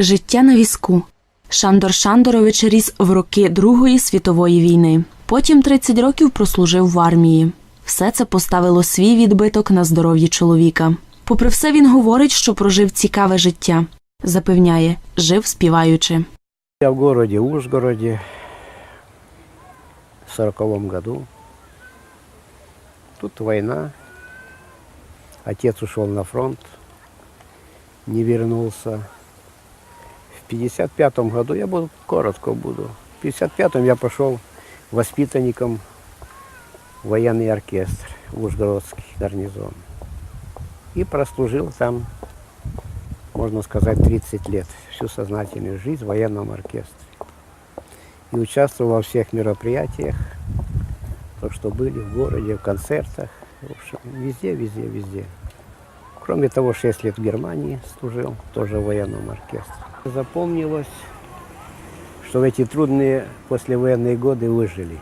Життя на візку. Шандор Шандорович ріс в роки Другої світової війни. Потім 30 років прослужив в армії. Все це поставило свій відбиток на здоров'ї чоловіка. Попри все, він говорить, що прожив цікаве життя. Запевняє, жив співаючи. Я в городе Ужгороде в сороковом году. Тут война. Отец ушел на фронт, не вернулся. В 55 году, я буду коротко буду, в 55 я пошел воспитанником военный оркестр, в Ужгородский гарнизон. И прослужил там, можно сказать, 30 лет, всю сознательную жизнь в военном оркестре. И участвовал во всех мероприятиях, то, что были в городе, в концертах, в общем, везде, везде, везде. Кроме того, 6 лет в Германии служил, тоже в военном оркестре. Запомнилось, что в эти трудные послевоенные годы выжили.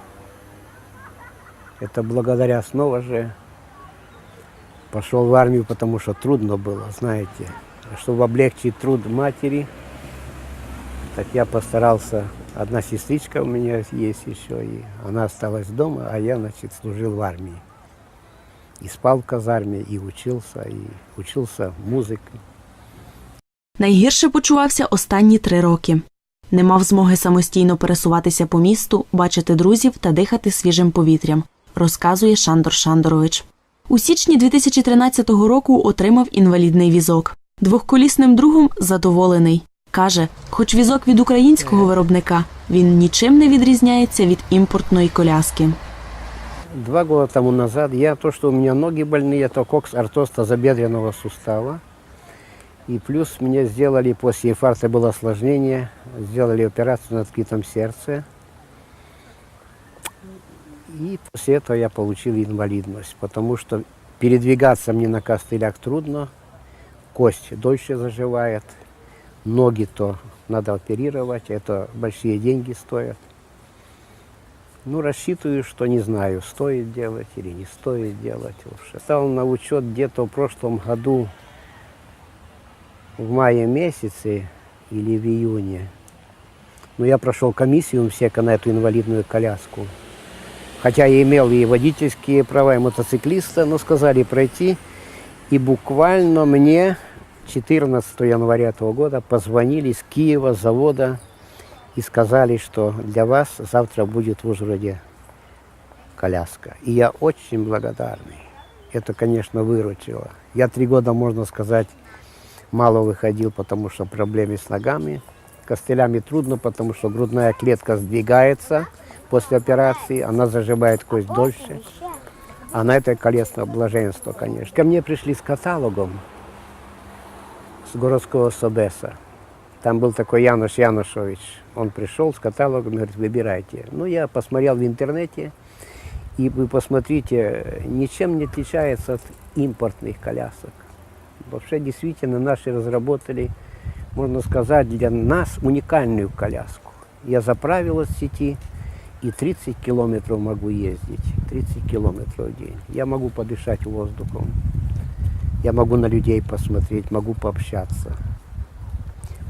Это благодаря снова же пошел в армию, потому что трудно было, знаете. Чтобы облегчить труд матери, так я постарался. Одна сестричка у меня есть еще, и она осталась дома, а я, значит, служил в армии. И спал в казарме, и учился, и учился музыке. Найгірше почувався останні три роки. Не мав змоги самостійно пересуватися по місту, бачити друзів та дихати свіжим повітрям, розказує Шандор Шандорович. У січні 2013 року отримав інвалідний візок. Двохколісним другом задоволений. Каже, хоч візок від українського виробника, він нічим не відрізняється від імпортної коляски. Два года тому назад я, то, что у меня ноги больные, это кокс артоз тазобедренного сустава. И плюс мне сделали, после инфаркта было осложнение, сделали операцию на открытом сердце. И после этого я получил инвалидность, потому что передвигаться мне на костылях трудно, кость дольше заживает, ноги то надо оперировать, это большие деньги стоят. Ну, рассчитываю, что не знаю, стоит делать или не стоит делать. Вообще. Стал на учет где-то в прошлом году, в мае месяце или в июне. Но я прошел комиссию МСЕКа на эту инвалидную коляску. Хотя я имел и водительские права, и мотоциклиста, но сказали пройти. И буквально мне 14 января этого года позвонили с Киева, завода, и сказали, что для вас завтра будет в Ужгороде коляска. И я очень благодарный. Это, конечно, выручило. Я три года, можно сказать, мало выходил, потому что проблемы с ногами. Костылями трудно, потому что грудная клетка сдвигается после операции, она заживает кость дольше. А на это колесное блаженство, конечно. Ко мне пришли с каталогом с городского Собеса. Там был такой Януш Янушевич. Он пришел с каталогом, говорит, выбирайте. Ну, я посмотрел в интернете, и вы посмотрите, ничем не отличается от импортных колясок. Вообще, действительно, наши разработали, можно сказать, для нас уникальную коляску. Я заправил от сети, и 30 километров могу ездить. 30 километров в день. Я могу подышать воздухом. Я могу на людей посмотреть, могу пообщаться.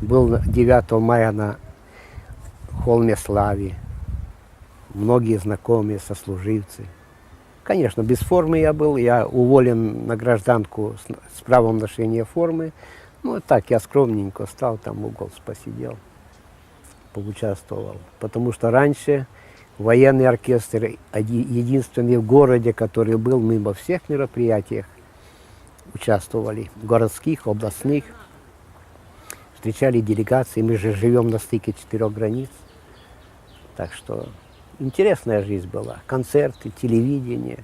Был на- 9 мая на холме Славе. Многие знакомые, сослуживцы. Конечно, без формы я был. Я уволен на гражданку с, с правом ношения формы. Ну, так, я скромненько стал, там угол посидел, поучаствовал. Потому что раньше военный оркестр, единственный в городе, который был, мы во всех мероприятиях участвовали, городских, областных, встречали делегации, мы же живем на стыке четырех границ. Так что интересная жизнь была, концерты, телевидение.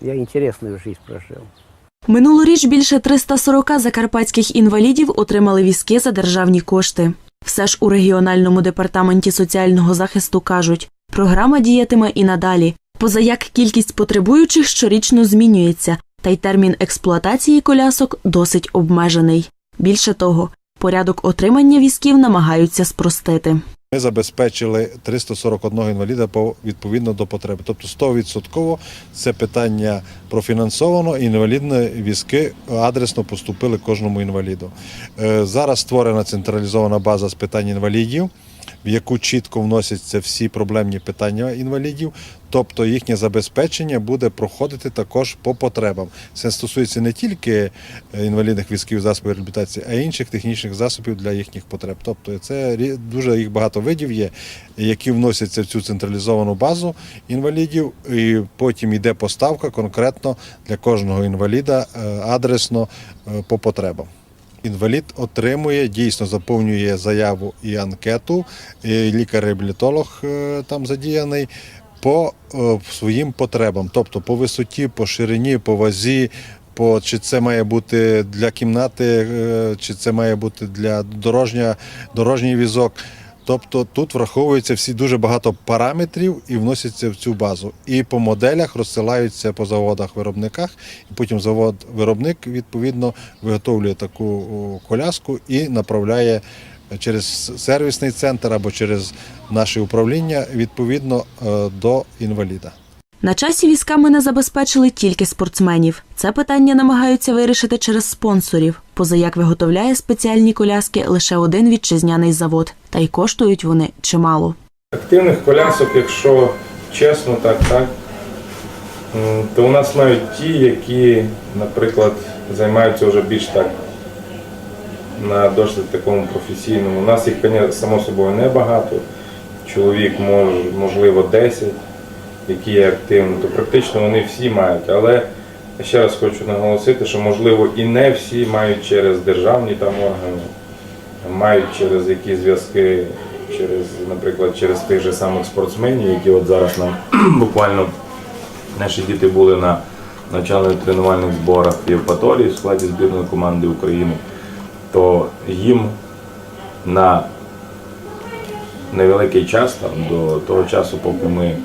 Я интересную жизнь прожил. Минулоріч більше 340 закарпатських інвалідів отримали візки за державні кошти. Все ж у регіональному департаменті соціального захисту кажуть, програма діятиме і надалі, поза як кількість потребуючих щорічно змінюється, та й термін експлуатації колясок досить обмежений. Більше того, порядок отримання візків намагаються спростити. Ми забезпечили 341 інваліда відповідно до потреби. Тобто 100% це питання профінансовано, інвалідні візки адресно поступили кожному інваліду. Е, Зараз створена централізована база з питань інвалідів, в яку чітко вносяться всі проблемні питання інвалідів. Тобто їхнє забезпечення буде проходити також по потребам. Це стосується не тільки е, інвалідних візків засобів реабілітації, а й інших технічних засобів для їхніх потреб. Тобто це дуже їх багато видів є, які вносяться в цю централізовану базу інвалідів, і потім йде поставка конкретно для кожного інваліда е, адресно е, по потребам. Інвалід отримує, дійсно заповнює заяву і анкету, лікар-реабілітолог е, там задіяний по е, своїм потребам, тобто по висоті, по ширині, по вазі, по чи це має бути для кімнати, е, чи це має бути для дорожня, дорожній візок. Тобто тут враховується всі дуже багато параметрів і вносяться в цю базу. І по моделях розсилаються по заводах виробниках, і потім завод виробник відповідно виготовлює таку коляску і направляє через сервісний центр або через наше управління відповідно е, до інваліда. На часі візками не забезпечили тільки спортсменів. Це питання намагаються вирішити через спонсорів, позаяк виготовляє спеціальні коляски лише один вітчизняний завод, та й коштують вони чимало. Активних колясок, якщо чесно, так, так, то у нас мають ті, які, наприклад, займаються вже більш так на досить такому професійному. У нас їх, само собою небагато. Чоловік мож, можливо 10, які є активні, то практично вони всі мають. Але ще раз хочу наголосити, що можливо і не всі мають через державні там органи мають через які зв'язки, через, наприклад, через тих же самих спортсменів, які от зараз нам буквально наші діти були на навчально-тренувальних зборах в Євпаторії в складі збірної команди України, то їм на невеликий час, там, до того часу, поки ми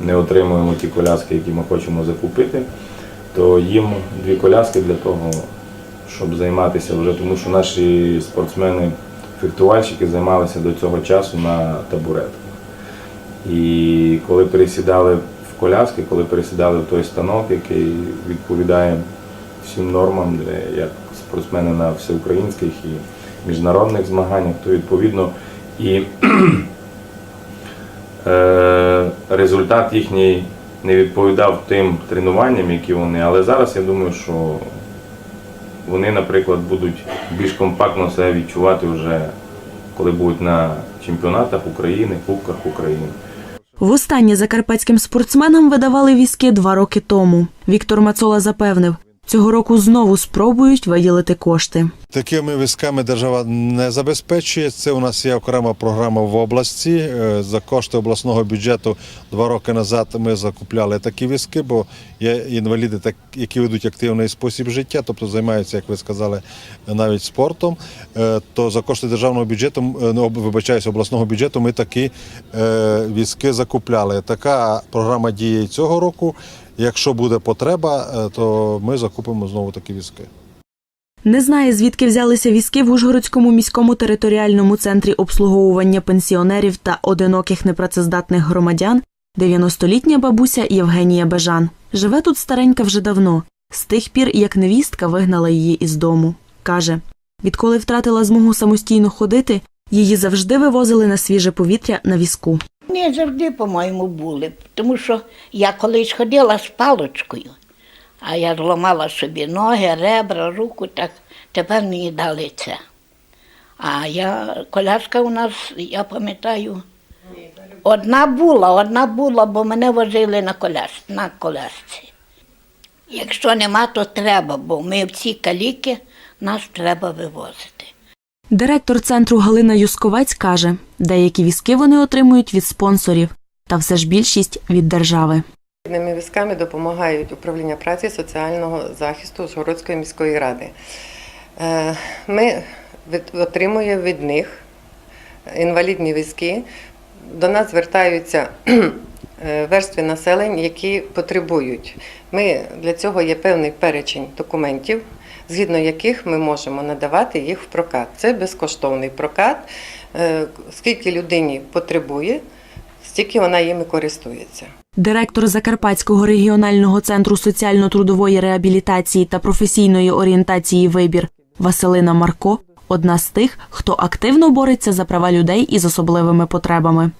не отримуємо ті коляски, які ми хочемо закупити, то їм дві коляски для того, щоб займатися вже, тому що наші спортсмени, фехтувальщики займалися до цього часу на табуретках. І коли пересідали в коляски, коли пересідали в той станок, який відповідає всім нормам, де як спортсмени на всеукраїнських і міжнародних змаганнях, то відповідно і е, результат їхній не відповідав тим тренуванням, які вони. Але зараз я думаю, що вони, наприклад, будуть більш компактно себе відчувати вже, коли будуть на чемпіонатах України, Кубках України. Востаннє закарпатським спортсменам видавали візки два роки тому. Віктор Мацола запевнив, цього року знову спробують виділити кошти. Такими візками держава не забезпечує. Це у нас є окрема програма в області. Е, За кошти обласного бюджету два роки назад ми закупляли такі візки, бо є інваліди, які ведуть активний спосіб життя, тобто займаються, як ви сказали, навіть спортом. Е, То за кошти державного бюджету, е, ну, вибачаюся, обласного бюджету, ми такі візки закупляли. Така програма діє цього року. Якщо буде потреба, то ми закупимо знову такі візки. Не знає, звідки взялися візки в Ужгородському міському територіальному центрі обслуговування пенсіонерів та одиноких непрацездатних громадян. 90-літня бабуся Євгенія Бежан. Живе тут старенька вже давно, з тих пір, як невістка вигнала її із дому. Каже, відколи втратила змогу самостійно ходити, її завжди вивозили на свіже повітря на візку. Не завжди, по-моєму, були, тому що я колись ходила з паличкою, а я зламала собі ноги, ребра, руку, так тепер мені дали це. А я, коляска у нас, я пам'ятаю, одна була, одна була, бо мене возили на, коляс, на колясці. Якщо нема, то треба, бо ми в ці каліки нас треба вивозити. Директор центру Галина Юсковець каже, деякі візки вони отримують від спонсорів, та все ж більшість від держави. Ними візками допомагають управління праці соціального захисту Ужгородської міської ради. Е, Ми отримуємо від них інвалідні візки. До нас звертаються е, верстви населення, які потребують. Ми, для цього є певний перечень документів, згідно яких ми можемо надавати їх в прокат. Це безкоштовний прокат. Е, Скільки людині потребує, стільки вона їми користується. Директор Закарпатського регіонального центру соціально-трудової реабілітації та професійної орієнтації вибір Василина Марко одна з тих, хто активно бореться за права людей із особливими потребами.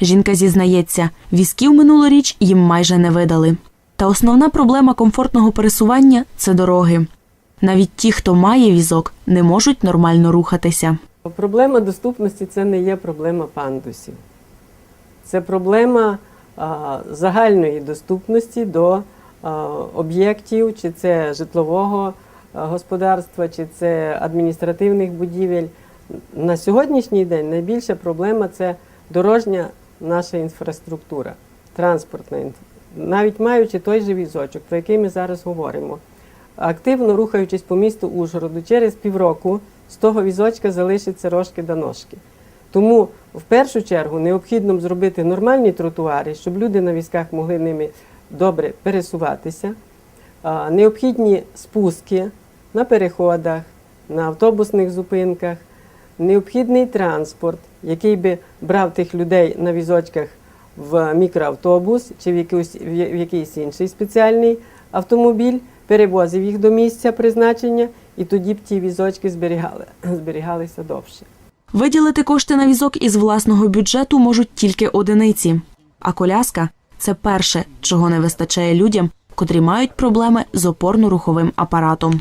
Жінка зізнається, візків минулоріч їм майже не видали. Та основна проблема комфортного пересування це дороги. Навіть ті, хто має візок, не можуть нормально рухатися. Проблема доступності це не є проблема пандусів. Це проблема загальної доступності до об'єктів, чи це житлового господарства, чи це адміністративних будівель. На сьогоднішній день найбільша проблема це дорожня наша інфраструктура, транспортна. Навіть маючи той же візочок, про який ми зараз говоримо, активно рухаючись по місту Ужгороду, через півроку з того візочка залишиться рожки до ножки. Тому в першу чергу необхідно зробити нормальні тротуари, щоб люди на візках могли ними добре пересуватися. Необхідні спуски на переходах, на автобусних зупинках, необхідний транспорт, який би брав тих людей на візочках в мікроавтобус чи в якийсь, в якийсь інший спеціальний автомобіль, перевозив їх до місця призначення, і тоді б ті візочки зберігали, зберігалися довше. Виділити кошти на візок із власного бюджету можуть тільки одиниці. А коляска це перше, чого не вистачає людям, котрі мають проблеми з опорно-руховим апаратом.